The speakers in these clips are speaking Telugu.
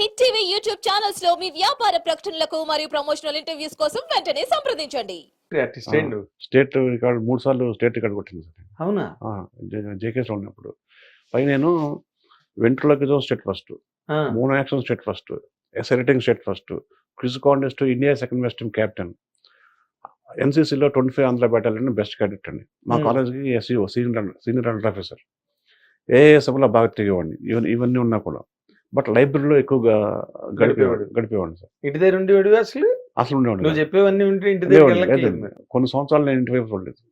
హిట్ టీవీ యూట్యూబ్ ఛానల్స్లో మీ వ్యాపార ప్రకటనలకు మరియు ప్రమోషనల్ ఇంటర్వ్యూస్ కోసం వెంటనే సంప్రదించండి. స్టేట్ రికార్డు మూడు సార్లు స్టేట్ రికార్డు కొట్టింది సార్. అవునా? జేకేస్లో ఉన్నప్పుడు. పై నేను వెంట్రులకిజం స్టేట్ ఫస్ట్. ఆ, mono action state first. Essay writing state first. Quiz contest India second best captain. ఎన్సీసీలో twenty five Andhra battalion best cadet అండి. మా. కాలేజ్కి SEO senior senior under officer ఏఎస్ఎఫ్లో బాగా తిరిగేవాడిని. ఇవన్నీ ఇవన్నీ ఉన్నా కూడా. బట్ లైబ్రరీలో ఎక్కువగా గడిపేవాడు. గడిపేవాడు. సార్. ఇంటి దగ్గర ఉండేవాడు అసలు? అసలు నువ్వు కాదు. చెప్పేవన్నీ ఉంటే ఇంటి దగ్గర. కొన్ని సంవత్సరాలు నేను ఇంటి వైపు చూడలేదు.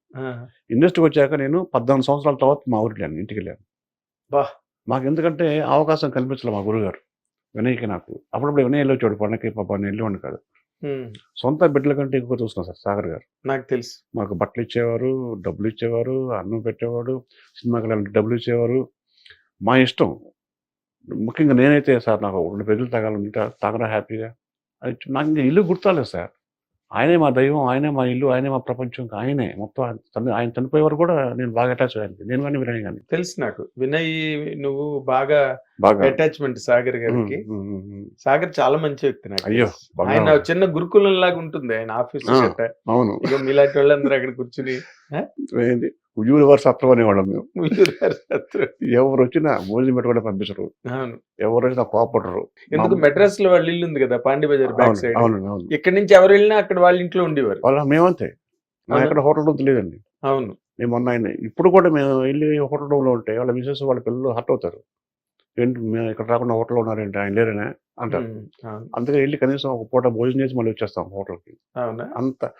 ఇండస్ట్రీకి వచ్చాక నేను పద్నాలుగు సంవత్సరాల తర్వాత మా ఊరికి వెళ్ళాను ఇంటికి వెళ్ళాను. బా. మాకు ఎందుకంటే అవకాశం కల్పించలే మా గురుగారు వినయ్కి నాకు. అప్పుడప్పుడు వినయ్ వెళ్ళి వచ్చాడు పండగకి పాప నేను వెళ్ళేవాడిని కాదు. సొంత బిడ్డల కంటే ఎక్కువ చూస్తున్నాను సార్ సాగర్ గారు. నాకు తెలుసు. మాకు బట్టలు ఇచ్చేవారు డబ్బులు ఇచ్చేవారు అన్నం పెట్టేవాడు సినిమాకి డబ్బులు ఇచ్చేవారు. మా ఇష్టం ముఖ్యంగా నేనైతే సార్ నాకు రెండు పెద్దలు తాగాలంటే తాగరా హ్యాపీగా. అది నాకు ఇంకా ఇల్లు గుర్తాలేదు సార్. ఆయనే మా దైవం ఆయనే మా ఇల్లు ఆయనే మా ప్రపంచం ఆయనే మొత్తం ఆయన చని- ఆయన చనిపోయే వరకు కూడా నేను బాగా అటాచ్ అయ్యాను. నేను కానీ వినయ్ కానీ. తెలుసు నాకు. వినయ్ నువ్వు బాగా బాగా. అటాచ్మెంట్ సాగర్ గారికి. సాగర్ చాలా మంచి వ్యక్తి నాకు అయ్యో. ఆయన చిన్న గురుకులం లాగా ఉంటుంది ఆయన ఆఫీస్ అవును. ఇక మీలాంటి వాళ్ళందరూ అక్కడ కూర్చుని యూనివర్స్ అత్రం అనేవాళ్ళం మేము. ఎవరు వచ్చినా భోజనం పెట్టుకుంటే పంపించరు ఎవరు వచ్చినా కోపడరు. ఎందుకు మెడ్రాస్లో వాళ్ళ ఇల్లు ఉంది కదా పాండి బజార్ బ్యాక్ అవును సైడ్. అవును అవును. ఇక్కడ నుంచి ఎవరు వెళ్ళినా అక్కడ వాళ్ళ ఇంట్లో ఉండేవారు. వాళ్ళ మేమంతే. మా? ఎక్కడ హోటల్ రూమ్ తెలియదండి అవును. మేము మొన్న ఆయన ఇప్పుడు కూడా మేము వెళ్ళి హోటల్ రూమ్లో ఉంటే వాళ్ళ మిసెస్ వాళ్ళ పిల్లలు హర్ట్ అవుతారు. ఏంటి మేము ఇక్కడ రాకుండా హోటల్లో ఉన్నారేంటి? ఆయన లేరనే? అంటారు. ఉమ్, అవును. అందుకే వెళ్ళి కనీసం ఒక పూట భోజనం చేసి మళ్ళీ వచ్చేస్తాం హోటల్కి. అంత.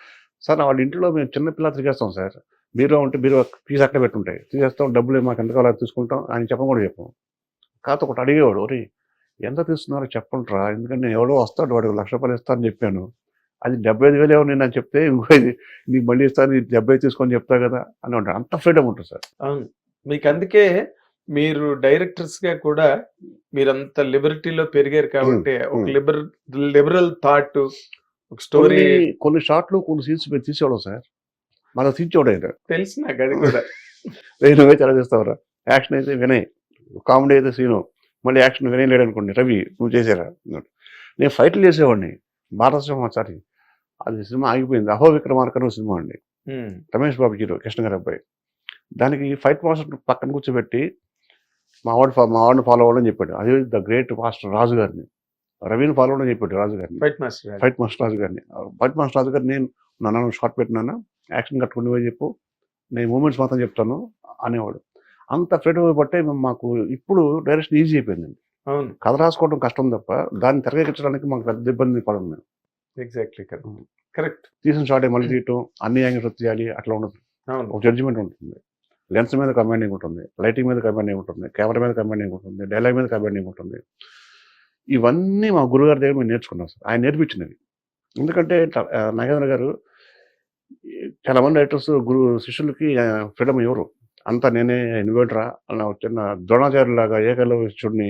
సార్ వాళ్ళ ఇంట్లో మేము చిన్న పిల్లలు తిరిగేస్తాం సార్. బీరో ఉంటే బీరో ఫీజు అక్కడ పెట్టుంటాయి. తీసేస్తాం డబ్బులు మాకు ఎంత కావాలో తీసుకుంటాం ఆయన చెప్పం కూడా చెప్పం. కాకపోతే ఒకటి అడిగేవాడు ఒరి ఎంత తీస్తున్నారో చెప్పండిరా ఎందుకంటే నేను ఎవడో వస్తాడు వాడు లక్ష రూపాయలు ఇస్తానని చెప్పాను. అది డెబ్బై ఐదు వేలు ఏమో నేను అని చెప్తే ఇంకో నీకు మళ్ళీ ఇస్తాను డెబ్బై తీసుకొని చెప్తా కదా అని ఉంటాడు అంత ఫ్రీడమ్ ఉంటుంది సార్. అవును. మీకు అందుకే మీరు డైరెక్టర్స్గా కూడా మీరంత లిబర్టీలో పెరిగారు కాబట్టి ఒక. లిబర్ లిబరల్ థాట్ ఒక స్టోరీ కొన్ని షాట్లు కొన్ని సీన్స్ మీరు తీసేవాడు సార్. మన తీర్చేవాడు ఆయన తెలుసు నాకు అది కూడా. చాలా చేస్తావురా. యాక్షన్ అయితే వినయ్. కామెడీ అయితే సీను. మళ్ళీ యాక్షన్ వినయ్ లేడు అనుకోండి రవి నువ్వు చేసారా? నేను ఫైట్లు చేసేవాడిని. భారతసింహాచారి అది సినిమా ఆగిపోయింది. అహో విక్రమార్కను సినిమా అండి. రమేష్ బాబు హీరో కృష్ణ గారి అబ్బాయి. దానికి ఫైట్ మాస్టర్ పక్కన కూర్చోబెట్టి మా వాడు మా వాడిని ఫాలో అవ్వడం చెప్పాడు. అది ద గ్రేట్ మాస్టర్ రాజు గారిని రవిని ఫాలో అవ్వడం చెప్పాడు రాజు గారిని fight master fight master Raju గారిని ఫైట్ మాస్టర్ రాజు గారిని నేను నన్ను షార్ట్ పెట్టినాను యాక్షన్ కట్టుకుని పోయి చెప్పు. నేను మూమెంట్స్ మాత్రం చెప్తాను అనేవాడు. అంత ఫ్రీడమ్ బట్టే మేము మాకు ఇప్పుడు డైరెక్షన్ ఈజీ అయిపోయిందండి. అవును. కథ రాసుకోవడం కష్టం తప్ప దాన్ని తెరకెక్కించడానికి మాకు పెద్ద ఇబ్బంది పడదు మేము. Exactly correct. తీసిన షార్ట్ మళ్ళీ తీయటం అన్ని యాంగిల్స్ తీయాలి అట్లా ఉండదు. ఒక జడ్జిమెంట్ ఉంటుంది. లెన్స్ మీద కమాండింగ్ ఉంటుంది. లైటింగ్ మీద కమాండింగ్ ఉంటుంది. కెమెరా మీద కమాండింగ్ ఉంటుంది. డైలాగ్ మీద కమాండింగ్ ఉంటుంది. ఇవన్నీ మా గురుగారి దగ్గర మేము నేర్చుకున్నాం సార్. ఆయన నేర్పించినవి. ఎందుకంటే నాగేంద్ర గారు చాలా మంది రైటర్స్ గురు శిష్యులకి ఫ్రీడమ్ ఇవ్వరు. అంతా నేనే ఇన్వేటరా అన్న చిన్న ద్రోణాచార్య లాగా ఏకలవ్యుడిని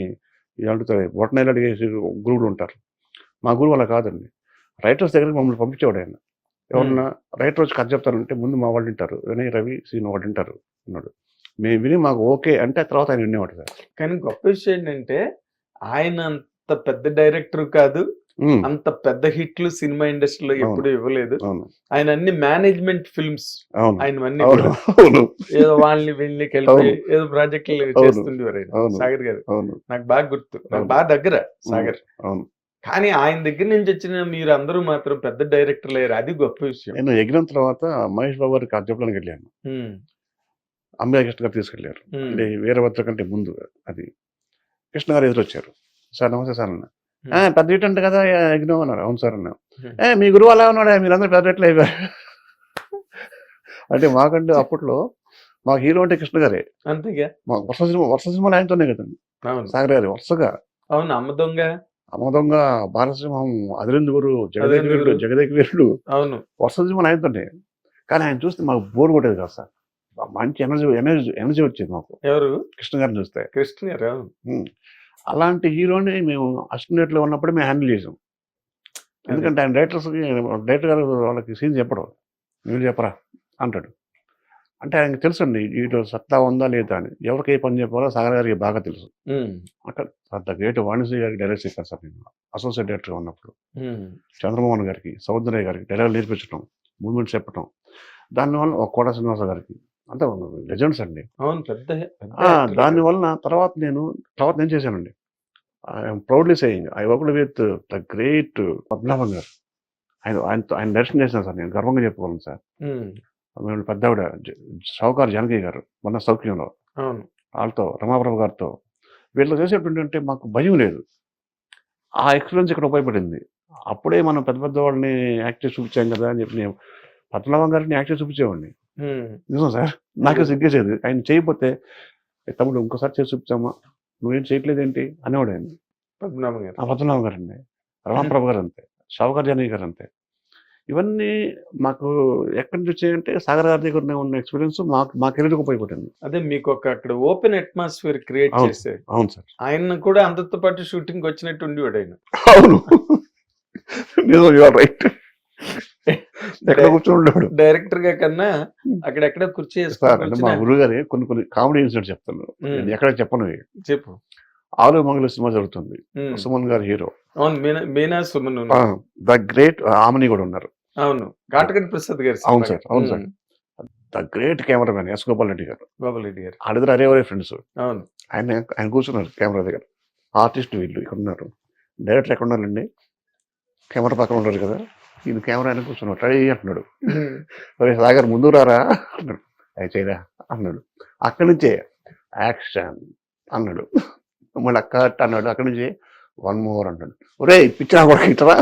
అంటుతారు బొట్టనైలు అడిగేసి గురువులు ఉంటారు. మా గురువు అలా కాదండి. రైటర్స్ దగ్గరికి మమ్మల్ని పంపించేవాడు ఆయన. ఎవరన్నా రైటర్ వచ్చి కథ చెప్తారంటే ముందు మా వాళ్ళు వింటారు. వినయ్ రవి సీన్ వాళ్ళు వింటారు అన్నాడు. మేము విని మాకు ఓకే అంటే తర్వాత ఆయన వినేవాడు సార్. కానీ గొప్ప విషయం ఏంటంటే ఆయన అంత పెద్ద డైరెక్టర్ కాదు. అంత పెద్ద హిట్లు సినిమా ఇండస్ట్రీలో. ఎప్పుడు ఇవ్వలేదు. ఆయన అన్ని మేనేజ్మెంట్ ఫిల్మ్స్ ఆయన అన్ని ఏదో వాళ్ళని వీళ్ళని కలిపి. ఏదో ప్రాజెక్టులు. చేస్తుండేవారు. సాగర్ గారు. నాకు బాగా గుర్తు. నాకు. బాగా దగ్గర సాగర్. కానీ ఆయన దగ్గర నుంచి వచ్చిన మీరు అందరూ మాత్రం పెద్ద డైరెక్టర్లు అయ్యారు. అది గొప్ప విషయం. నేను ఎగిరిన తర్వాత మహేష్ బాబు గారికి చెప్పడానికి వెళ్ళాను. అంబే కృష్ణ గారు తీసుకెళ్ళారు అంటే వీరభద్ర కంటే ముందు అది. కృష్ణ గారు ఎదురొచ్చారు. సార్ నమస్తే సార్ అన్న. Hmm. "ఆ, పెద్ద ఇటు అంటే కదా యజ్ఞం అన్నారు. అవును సార్ అన్నా. Hmm. ఏ మీ గురువు అలా ఉన్నాడా? మీరందరూ పెద్ద ఇట్లా అయిపోయారు. అంటే మాకంటే అప్పట్లో మా హీరో అంటే కృష్ణ గారే. అంతేగా? మా వర్ష సినిమా వర్ష సినిమాలు ఆయనతోనే కదండి సాగర్ గారి వరుసగా. అవును అమ్మ దొంగ. అమోదంగా బాలసింహం అదిరెందుగురు జగదేక అదిరెందుగురు. వీరుడు జగదేక వీరుడు. అవును. వర్ష సినిమాలు ఆయనతోనే. కానీ ఆయన చూస్తే మాకు బోర్ కొట్టేది కదా సార్. మంచి ఎనర్జీ ఎనర్జీ ఎనర్జీ వచ్చేది మాకు. ఎవరు? కృష్ణ గారిని చూస్తే. కృష్ణ గారు. అలాంటి హీరోని మేము అసిస్టెంట్లో ఉన్నప్పుడే మేము హ్యాండిల్ చేసాం ఎందుకంటే ఆయన డైరెక్టర్స్కి డైరెక్టర్ గారు వాళ్ళకి సీన్ చెప్పడం. మీరు చెప్పరా అంటాడు. అంటే ఆయనకి తెలుసు అండి వీటిలో సత్తా ఉందా లేదా అని. ఎవరికి ఏ పని చెప్పాలో సాగర్ గారికి బాగా తెలుసు. అక్కడ అంత గ్రేట్ వాణిజ్య గారికి డైరెక్ట్ చెప్పాను సార్ నేను. అసోసియేట్ డైరెక్టర్గా ఉన్నప్పుడు. చంద్రమోహన్ గారికి సౌందర్య గారికి డైలాగ్ నేర్పించడం మూమెంట్స్ చెప్పడం దానివల్ల ఒక కోట శ్రీనివాస గారికి అంత లెజెండ్స్ అండి. అవును పెద్ద. వలన తర్వాత నేను తర్వాత నేను చేశానండి. I'm proudly saying I worked with the great Padmanabham గారు. ఆయన ఆయనతో ఆయన దర్శనం చేశాను సార్ నేను గర్వంగా చెప్పుకోగలను సార్. మేము పెద్దవిడ షౌకార్ జానకి గారు మొన్న సౌఖ్యంలో వాళ్ళతో రమాప్రభు గారితో. వీళ్ళు చేసేటువంటి అంటే మాకు భయం లేదు. ఆ ఎక్స్పీరియన్స్ ఇక్కడ ఉపయోగపడింది. అప్పుడే మనం పెద్ద పెద్ద వాళ్ళని యాక్ట్ చేసి చూపించాం కదా అని చెప్పి నేను పద్మనాభం గారిని యాక్ట్ చేసి చూపించేవాడిని. నిజం సార్. నాకే సిగ్గేసేది. ఆయన చేయకపోతే "ఏ తమ్ముడు ఇంకోసారి చేసి చూపించామా నువ్వేం చేయట్లేదేంటి? అనేవాడు ఆయన. పద్మనాభం గారు. ఆ పద్మనాభం గారు అండి రమాప్రభు గారు అంతే. షావుకర్ జానకి గారు అంతే. ఇవన్నీ మాకు ఎక్కడి నుంచి వచ్చాయంటే సాగర్ గారి దగ్గర ఉన్న ఎక్స్పీరియన్స్ మాకు మా కెరీర్కి ఉపయోగపడింది అదే మీకు ఒక అక్కడ ఓపెన్ అట్మాస్ఫియర్ క్రియేట్. చేసేది అవును సార్. ఆయన కూడా అందరితో పాటు షూటింగ్ వచ్చినట్టు ఉండేవాడు ఆయన. అవును. నిజం రైట్. ఎక్కడ కూర్చొని ఉండేవాడు? డైరెక్టర్గా కన్నా అక్కడెక్కడ కుర్చీ మా గురువు గారి కొన్ని కొన్ని కామెడీ ఇన్సిడెంట్స్ చెప్తాను ఎక్కడ చెప్పను. చెప్పు. ఆలు మంగళ సినిమా జరుగుతుంది. సుమన్ గారు hero. Meena Meena Suman. The great Aamani కూడా ఉన్నారు. అవును కాటగడ్డి ప్రసాద్ గారు అవును. సార్, అవును sir. The great cameraman S Gopal Reddy గారు. గోపాల్ రెడ్డి గారు వాళ్ళిద్దరు అరే ఒరే ఫ్రెండ్స్. అవును. ఆయన ఆయన కూర్చున్నారు కెమెరా దగ్గర. ఆర్టిస్ట్ వీళ్ళు ఇక్కడ ఉన్నారు. డైరెక్టర్ ఎక్కడ ఉన్నారండి? కెమెరా పక్కన ఉన్నారు కదా ఈయన కెమెరా ఆయన కూర్చున్నాడు ట్రై అంటున్నాడు. ఉమ్, ఒరే సాగర్ ముందు రారా? అన్నాడు అయి చేయరా? అన్నాడు అక్కడి నుంచే యాక్షన్ అన్నాడు. మళ్ళీ కట్ అన్నాడు. అక్కడి నుంచి వన్ మోర్ అంటాడు ఒరే పిచ్చా కూడా ఇట్రా.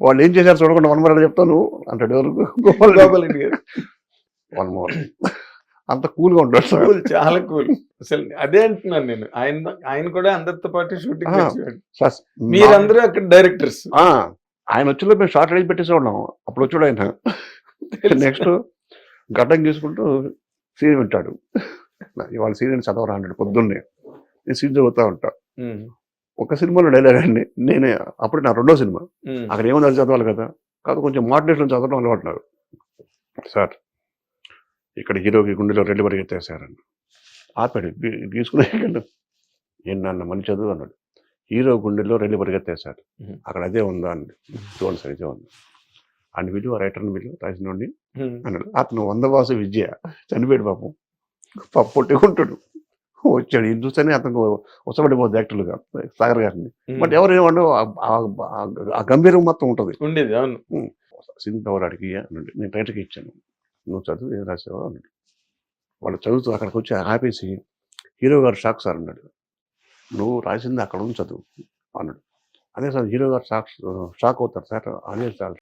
వాళ్ళు ఏం చేశారు చూడకుండా వన్ మోర్ అని చెప్తాను అంటాడు ఎవరు? గోపాల్ గోపాల్ రెడ్డి గారు. One more. అంత కూల్గా ఉంటాడు సార్. చాలా కూల్. అసలు అదే అంటున్నాను నేను. ఆయన ఆయన కూడా అందరితో పాటు షూటింగ్ మీరందరూ అక్కడ డైరెక్టర్స్. ఆ, ఆయన వచ్చేలో మేము షార్ట్ రేంజ్ పెట్టేసి ఉన్నాం. అప్పుడు వచ్చాడు ఆయన. నెక్స్ట్ గడ్డం గీసుకుంటూ సీన్ వింటాడు. ఇవాళ సీన్ చదవరా అన్నాడు పొద్దున్నే. నేను సీన్ చదువుతా ఉంటా. ఒక సినిమాలో డైలాగ్ అండి. నేనే అప్పుడు నా రెండో సినిమా. అక్కడ అది చదవాలి కదా? కాదు కొంచెం మోటివేషన్ చదవడం అలవాటు నాకు. సార్ ఇక్కడ హీరోకి గుండెలో రెండు పరిగెత్తేసారని ఆపాడు. గీ- గీసుకునే ఏం నాన్న మంచి చదువు అన్నాడు. హీరో గుండెలో రెండు పరిగెత్తేసారు Mhm. అక్కడ అదే ఉందా అండి చూడండి సార్ ఇదే ఉంది. అండ్ విలువ రైటర్ని విలువ రాసినోడిని అన్నాడు. అతను వంద వాసు విద్య చనిపోయాడు పాపం. పాప పొట్టుకుంటాడు. వచ్చాడు. ఇది చూస్తేనే అతను ఉసబడిపోద్ది యాక్టర్లుగా సాగర్ గారిని. బట్ ఎవరు ఏమన్నా ఆ గంభీరం మొత్తం ఉంటుంది. ఉండేది అవును. సింత్ ఎవరు అడిగి అన్నాడు. నేను రైటర్కి ఇచ్చాను. నువ్వు చదువు ఏం రాసావు అన్నాడు. వాళ్ళు చదువుతూ అక్కడికి వచ్చి ఆపేసి హీరో గారు షాక్ సార్ అన్నాడు. నువ్వు రాసింది అక్కడ ఉంచదు అన్నాడు. అదే సార్ హీరో గారు షాక్ షాక్ అవుతారు సార్ అదే సార్